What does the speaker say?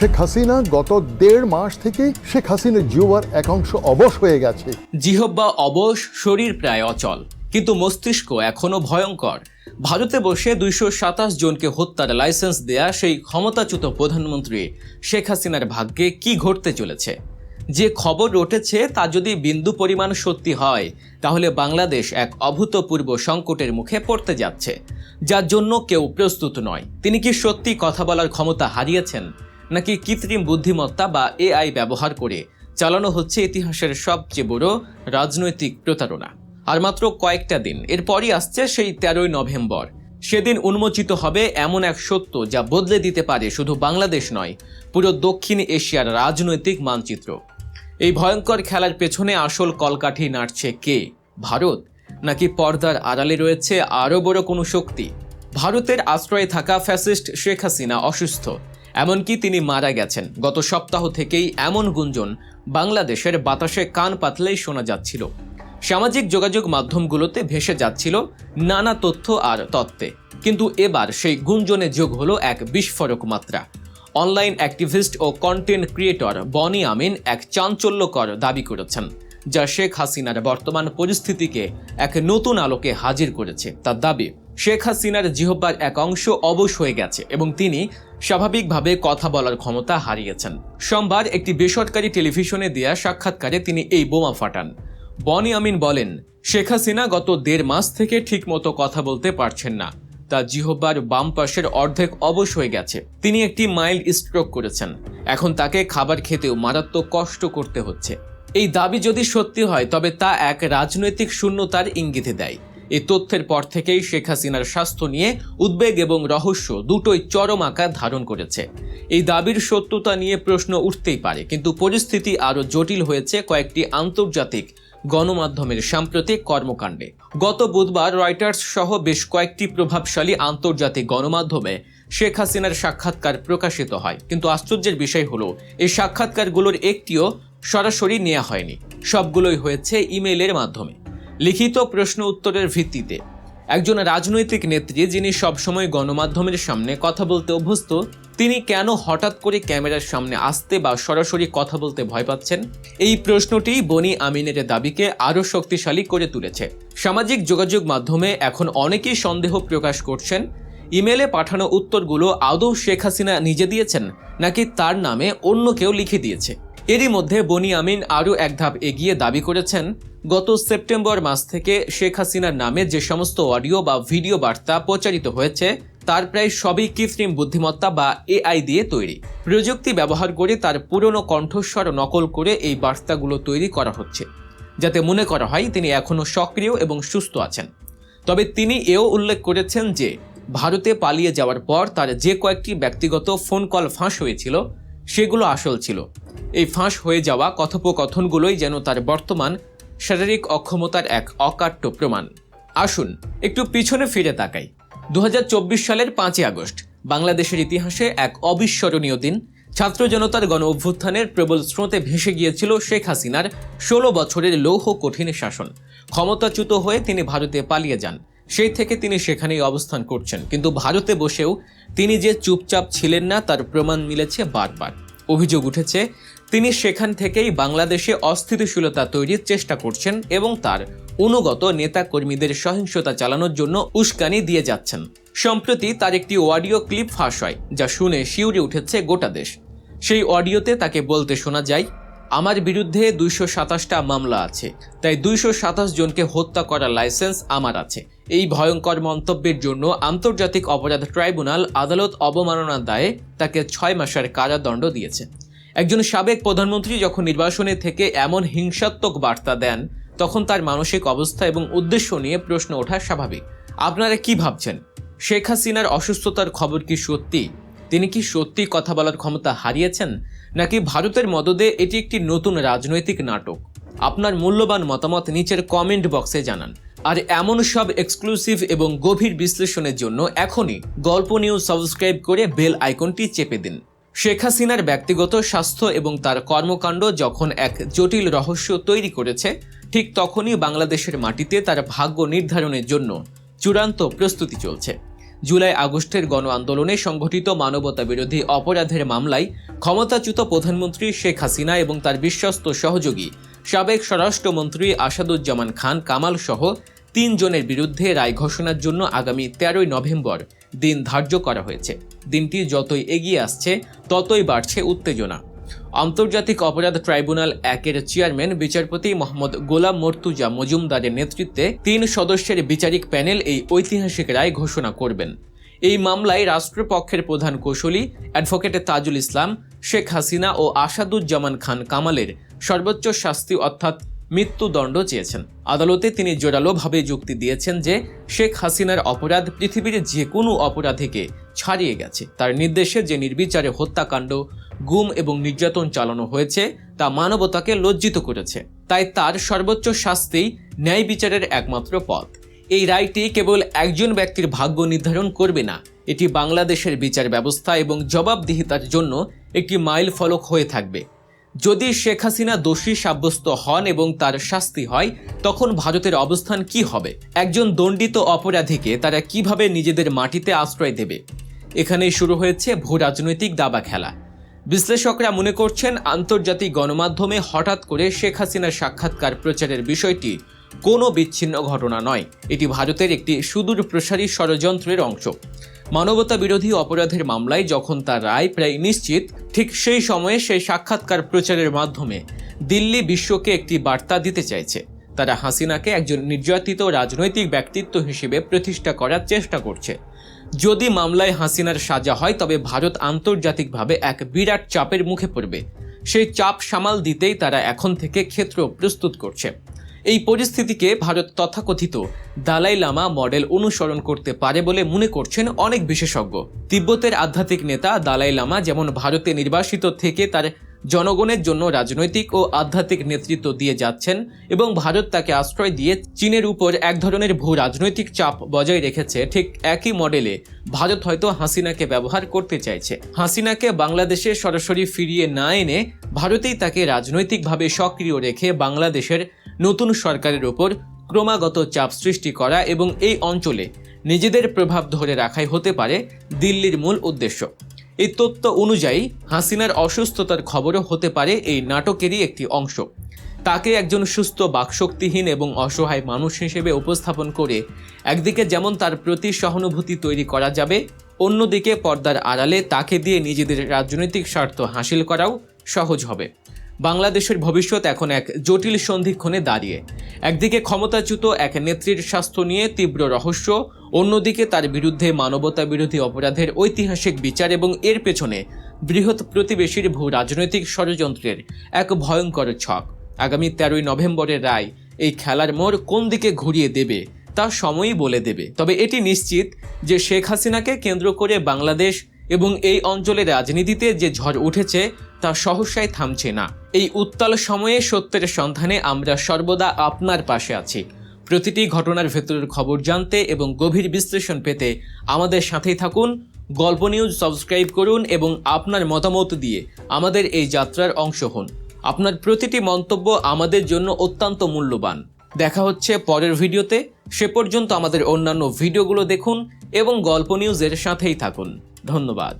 শেখ হাসিনা গত দেড় মাস থেকে শেখ হাসিনার জিওয়ার একাংশ অবশ হয়ে গেছে। জিহব্বা অবশ শরীর প্রায় অচল। কিন্তু মস্তিষ্ক এখনও ভয়ঙ্কর। ভারতে বসে দুইশো সাতাশ জনকে হত্যার লাইসেন্স দেয়া সেই ক্ষমতাচ্যুত প্রধানমন্ত্রী শেখ হাসিনার ভাগ্যে কি ঘটতে চলেছে? যে খবর রটেছে তা যদি বিন্দু পরিমাণ সত্যি হয়, তাহলে বাংলাদেশ এক অভূতপূর্ব সংকটের মুখে পড়তে যাচ্ছে। যার জন্য কেউ প্রস্তুত নয়। তিনি কি সত্যি কথা বলার ক্ষমতা হারিয়েছেন? নাকি কৃত্রিম বুদ্ধিমত্তা বা এআই ব্যবহার করে চালানো হচ্ছে ইতিহাসের সবচেয়ে বড় রাজনৈতিক প্রতারণা? আর মাত্র কয়েকটা দিন, এরপরই আসছে সেই তেরোই নভেম্বর। সেদিন উন্মোচিত হবে এমন এক সত্য যা বদলে দিতে পারে শুধু বাংলাদেশ নয়, পুরো দক্ষিণ এশিয়ার রাজনৈতিক মানচিত্র। এই ভয়ঙ্কর খেলার পেছনে আসল কলকাঠি নাড়ছে কে? ভারত? নাকি পর্দার আড়ালে রয়েছে আরও বড় কোনো শক্তি? ভারতের আশ্রয়ে থাকা ফ্যাসিস্ট শেখ হাসিনা অসুস্থ। এমনকি তিনি মারা গেছেন। গত সপ্তাহ থেকেই এমন গুঞ্জন বাংলাদেশের বাতাসে কান পাতলেই শোনা যাচ্ছিল। সামাজিক যোগাযোগ মাধ্যমগুলোতে ভেসে যাচ্ছিল নানা তথ্য আর তত্ত্বে। কিন্তু এবার সেই গুঞ্জনে যোগ হলো এক বিস্ফোরক মাত্রা। অনলাইন অ্যাক্টিভিস্ট ও কন্টেন্ট ক্রিয়েটর বনি আমিন এক চাঞ্চল্যকর দাবি করেছেন, যা শেখ হাসিনার বর্তমান পরিস্থিতিকে এক নতুন আলোকে হাজির করেছে। তার দাবি শেখ হাসিনার জিহ্বার এক অংশ অবশ হয়ে গেছে এবং তিনি স্বাভাবিকভাবে কথা বলার ক্ষমতা হারিয়েছেন। সোমবার একটি বেসরকারি টেলিভিশনে দেয়া সাক্ষাৎকারে তিনি এই বোমা ফাটান। বনি আমিন বলেন, শেখ হাসিনা গত দেড় মাস থেকে ঠিকমতো কথা বলতে পারছেন না। তা জিহ্বার বাম পাশের অর্ধেক অবশ হয়ে গেছে। তিনি একটি মাইল্ড স্ট্রোক করেছেন। এখন তাকে খাবার খেতেও মারাত্মক কষ্ট করতে হচ্ছে। এই দাবি যদি সত্যি হয়, তবে তা এক রাজনৈতিক শূন্যতার ইঙ্গিতে দেয়। এই তথ্যের পর থেকেই শেখ হাসিনার স্বাস্থ্য নিয়ে উদ্বেগ এবং রহস্য দুটোই চরম আকার ধারণ করেছে। এই দাবির সত্যতা নিয়ে প্রশ্ন উঠতেই পারে, কিন্তু পরিস্থিতি আরও জটিল হয়েছে কয়েকটি আন্তর্জাতিক গণমাধ্যমের সাম্প্রতিক কর্মকাণ্ডে। গত বুধবার রয়টার্স সহ বেশ কয়েকটি প্রভাবশালী আন্তর্জাতিক গণমাধ্যমে শেখ হাসিনার সাক্ষাৎকার প্রকাশিত হয়, কিন্তু আশ্চর্যের বিষয় হলো, এই সাক্ষাৎকারগুলোর একটিও সরাসরি নেওয়া হয়নি। সবগুলোই হয়েছে ইমেইলের মাধ্যমে। লিখিত প্রশ্ন উত্তরের ভিত্তিতে। একজন রাজনৈতিক নেত্রী যিনি সবসময় গণমাধ্যমের সামনে কথা বলতে অভ্যস্ত, তিনি কেন হঠাৎ করে ক্যামেরার সামনে আসতে বা সরাসরি কথা বলতে ভয় পাচ্ছেন? এই প্রশ্নটি বনি আমিনের দাবিকে আরও শক্তিশালী করে তুলেছে। সামাজিক যোগাযোগ মাধ্যমে এখন অনেকেই সন্দেহ প্রকাশ করছেন, ইমেলে পাঠানো উত্তরগুলো আদৌ শেখ হাসিনা নিজে দিয়েছেন, নাকি তার নামে অন্য কেউ লিখে দিয়েছে? এরই মধ্যে বনি আমিন আরও এক ধাপ এগিয়ে দাবি করেছেন গত সেপ্টেম্বর মাস থেকে শেখ হাসিনার নামে যে সমস্ত অডিও বা ভিডিও বার্তা প্রচারিত হয়েছে, তার প্রায় সবই কৃত্রিম বুদ্ধিমত্তা বা এআই দিয়ে তৈরি। প্রযুক্তি ব্যবহার করে তার পুরনো কণ্ঠস্বর নকল করে এই বার্তাগুলো তৈরি করা হচ্ছে। যাতে মনে করা হয়, তিনি এখনও সক্রিয় এবং সুস্থ আছেন। তবে তিনি এও উল্লেখ করেছেন যে, ভারতে পালিয়ে যাওয়ার পর তার যে কয়েকটি ব্যক্তিগত ফোন কল ফাঁস হয়েছিল, সেগুলো আসল ছিল। এই ফাঁস হয়ে যাওয়া কথোপকথনগুলোই যেন তার বর্তমান শারীরিক অক্ষমতার এক অকাট্য প্রমাণ। আসুন, একটু পিছনে ফিরে তাকাই। দুহাজার চব্বিশ সালের পাঁচই আগস্ট, বাংলাদেশের ইতিহাসে এক অবিস্মরণীয় দিন। ছাত্র জনতার গণ অভ্যুত্থানের প্রবল স্রোতে ভেসে গিয়েছিল শেখ হাসিনার ষোলো বছরের লৌহ কঠিন শাসন। ক্ষমতাচ্যুত হয়ে তিনি ভারতে পালিয়ে যান। সেই থেকে তিনি সেখানেই অবস্থান করছেন। কিন্তু ভারতে বসেও তিনি যে চুপচাপ ছিলেন না, তার প্রমাণ মিলেছে বারবার। অভিযোগ উঠেছে তিনি সেখান থেকেই বাংলাদেশে অস্থিতিশীলতা তৈরির চেষ্টা করছেন এবং তার অনুগত নেতা কর্মীদের সহিংসতা চালানোর জন্য উস্কানি দিয়ে যাচ্ছেন। সম্প্রতি তার একটি অডিও ক্লিপ ফাঁস হয়, যা শুনে শিউরে উঠেছে গোটা দেশ। সেই অডিওতে তাকে বলতে শোনা যায়, আমার বিরুদ্ধে দুইশো সাতাশটা মামলা আছে, তাই দুইশো সাতাশ জনকে হত্যা করার লাইসেন্স আমার আছে। এই ভয়ঙ্কর মন্তব্যের জন্য আন্তর্জাতিক অপরাধ ট্রাইব্যুনাল আদালত অবমাননার দায়ে তাকে ছয় মাসের কারাদণ্ড দিয়েছে। একজন সাবেক প্রধানমন্ত্রী যখন নির্বাসনে থেকে এমন হিংসাত্মক বার্তা দেন, তখন তার মানসিক অবস্থা এবং উদ্দেশ্য নিয়ে প্রশ্ন ওঠা স্বাভাবিক। আপনারা কি ভাবছেন? শেখ হাসিনার অসুস্থতার খবর কি সত্যি? তিনি কি সত্যি কথা বলার ক্ষমতা হারিয়েছেন? নাকি ভারতের মদদে এটি একটি নতুন রাজনৈতিক নাটক? আপনার মূল্যবান মতামত নিচের কমেন্ট বক্সে জানান। আর এমন সব এক্সক্লুসিভ এবং গভীর বিশ্লেষণের জন্য এখনই গল্প নিউজ সাবস্ক্রাইব করে বেল আইকনটি চেপে দিন। শেখ হাসিনার ব্যক্তিগত স্বাস্থ্য এবং তার কর্মকাণ্ড যখন এক জটিল রহস্য তৈরি করেছে, ঠিক তখনই বাংলাদেশের মাটিতে তার ভাগ্য নির্ধারণের জন্য চূড়ান্ত প্রস্তুতি চলছে। জুলাই আগস্টের গণ আন্দোলনে সংঘটিত মানবতা বিরোধী অপরাধের মামলায় ক্ষমতাচ্যুত প্রধানমন্ত্রী শেখ হাসিনা এবং তার বিশ্বস্ত সহযোগী, সাবেক স্বরাষ্ট্রমন্ত্রী আসাদুজ্জামান খান কামাল সহ তিনজনের বিরুদ্ধে রায় ঘোষণার জন্য আগামী তেরোই নভেম্বর দিন ধার্য করা হয়েছে। দিনটি যতই এগিয়ে আসছে, ততই বাড়ছে উত্তেজনা। আন্তর্জাতিক অপরাধ ট্রাইব্যুনাল একের চেয়ারম্যান, বিচারপতি মোহাম্মদ গোলাম মর্তুজা মজুমদারের নেতৃত্বে তিন সদস্যের বিচারিক প্যানেল এই ঐতিহাসিক রায় ঘোষণা করবেন। এই মামলায় রাষ্ট্রপক্ষের প্রধান কৌশলী, অ্যাডভোকেট তাজুল ইসলাম, শেখ হাসিনা ও আসাদুজ্জামান খান কামালের সর্বোচ্চ শাস্তি অর্থাৎ মৃত্যুদণ্ড চেয়েছেন। আদালতে তিনি জোরালোভাবে যুক্তি দিয়েছেন যে শেখ হাসিনার অপরাধ পৃথিবীর যে কোনো অপরাধীকে ছাড়িয়ে গেছে। তার নির্দেশে যে নির্বিচারে হত্যাকাণ্ড, গুম এবং নির্যাতন চালানো হয়েছে, তা মানবতাকে লজ্জিত করেছে। তাই তার সর্বোচ্চ শাস্তি ন্যায় বিচারের একমাত্র পথ। এই রায়টি কেবল একজন ব্যক্তির ভাগ্য নির্ধারণ করবে না, এটি বাংলাদেশের বিচার ব্যবস্থা এবং জবাবদিহিতার জন্য একটি মাইল ফলক হয়ে থাকবে। যদি শেখ হাসিনা দোষী সাব্যস্ত হন এবং তার শাস্তি হয়, তখন ভারতের অবস্থান কি হবে? একজন দণ্ডিত অপরাধীকে তারা কীভাবে নিজেদের মাটিতে আশ্রয় দেবে? এখানেই শুরু হয়েছে ভূ রাজনৈতিক দাবা খেলা। বিশ্লেষকরা মনে করছেন, আন্তর্জাতিক গণমাধ্যমে হঠাৎ করে শেখ হাসিনার সাক্ষাৎকার প্রচারের বিষয়টি কোনো বিচ্ছিন্ন ঘটনা নয়। এটি ভারতের একটি সুদূর প্রসারী ষড়যন্ত্রের অংশ। মানবতা বিরোধী অপরাধের মামলায় যখন তার রায় প্রায় নিশ্চিত, ঠিক সেই সময়ে সেই সাক্ষাৎকার প্রচারের মাধ্যমে দিল্লি বিশ্বকে একটি বার্তা দিতে চাইছে। তারা হাসিনাকে একজন নির্যাতিত রাজনৈতিক ব্যক্তিত্ব হিসেবে প্রতিষ্ঠা করার চেষ্টা করছে। যদি মামলায় হাসিনার সাজা হয়, তবে ভারত আন্তর্জাতিকভাবে এক বিরাট চাপের মুখে পড়বে। সেই চাপ সামাল দিতেই তারা এখন থেকে ক্ষেত্র প্রস্তুত করছে। এই পরিস্থিতিকে ভারত তথাকথিত দালাই লামা মডেল অনুসরণ করতে পারে বলে মনে করছেন অনেক বিশেষজ্ঞ। তিব্বতের আধ্যাত্মিক নেতা দালাই লামা যেমন ভারতে নির্বাসিত থেকে তার জনগণের জন্য রাজনৈতিক ও আধ্যাত্মিক নেতৃত্ব দিয়ে যাচ্ছেন এবং ভারত তাকে আশ্রয় দিয়ে চীনের উপর এক ধরনের ভূ রাজনৈতিক চাপ বজায় রেখেছে, ঠিক একই মডেলে ভারত হয়তো হাসিনাকে ব্যবহার করতে চাইছে। হাসিনাকে বাংলাদেশে সরাসরি ফিরিয়ে না এনে ভারতেই তাকে রাজনৈতিকভাবে সক্রিয় রেখে বাংলাদেশের নতুন সরকারের উপর ক্রমাগত চাপ সৃষ্টি করা এবং এই অঞ্চলে নিজেদের প্রভাব ধরে রাখাই হতে পারে দিল্লির মূল উদ্দেশ্য। এই তথ্য অনুযায়ী, হাসিনার অসুস্থতার খবরও হতে পারে এই নাটকেরই একটি অংশ। তাকে একজন সুস্থ, বাকশক্তিহীন এবং অসহায় মানুষ হিসেবে উপস্থাপন করে একদিকে যেমন তার প্রতি সহানুভূতি তৈরি করা যাবে, অন্যদিকে পর্দার আড়ালে তাকে দিয়ে নিজেদের রাজনৈতিক স্বার্থ হাসিল করাও সহজ হবে। বাংলাদেশের ভবিষ্যৎ এখন এক জটিল সন্ধিক্ষণে দাঁড়িয়ে। একদিকে ক্ষমতাচ্যুত এক নেত্রীর স্বাস্থ্য নিয়ে তীব্র রহস্য, অন্যদিকে তার বিরুদ্ধে মানবতা বিরোধী অপরাধের ঐতিহাসিক বিচার এবং এর পেছনে বৃহৎ প্রতিবেশীর ভূ রাজনৈতিক ষড়যন্ত্রের এক ভয়ঙ্কর ছক। আগামী তেরোই নভেম্বরের রায় এই খেলার মোড় কোন দিকে ঘুরিয়ে দেবে তা সময়ই বলে দেবে। তবে এটি নিশ্চিত যে শেখ হাসিনাকে কেন্দ্র করে বাংলাদেশ এবং এই অঞ্চলে রাজনীতিতে যে ঝড় উঠেছে তা সহসায় থামছে না। এই উত্তাল সময়ে সত্যের সন্ধানে আমরা সর্বদা আপনার পাশে আছি। প্রতিটি ঘটনার ভেতরের খবর জানতে এবং গভীর বিশ্লেষণ পেতে আমাদের সাথেই থাকুন, গল্প নিউজ সাবস্ক্রাইব করুন এবং আপনার মতামত দিয়ে আমাদের এই যাত্রার অংশ হন। আপনার প্রতিটি মন্তব্য আমাদের জন্য অত্যন্ত মূল্যবান। দেখা হচ্ছে পরের ভিডিওতে। সে পর্যন্ত আমাদের অন্যান্য ভিডিওগুলো দেখুন এবং গল্প নিউজের সাথেই থাকুন। ধন্যবাদ।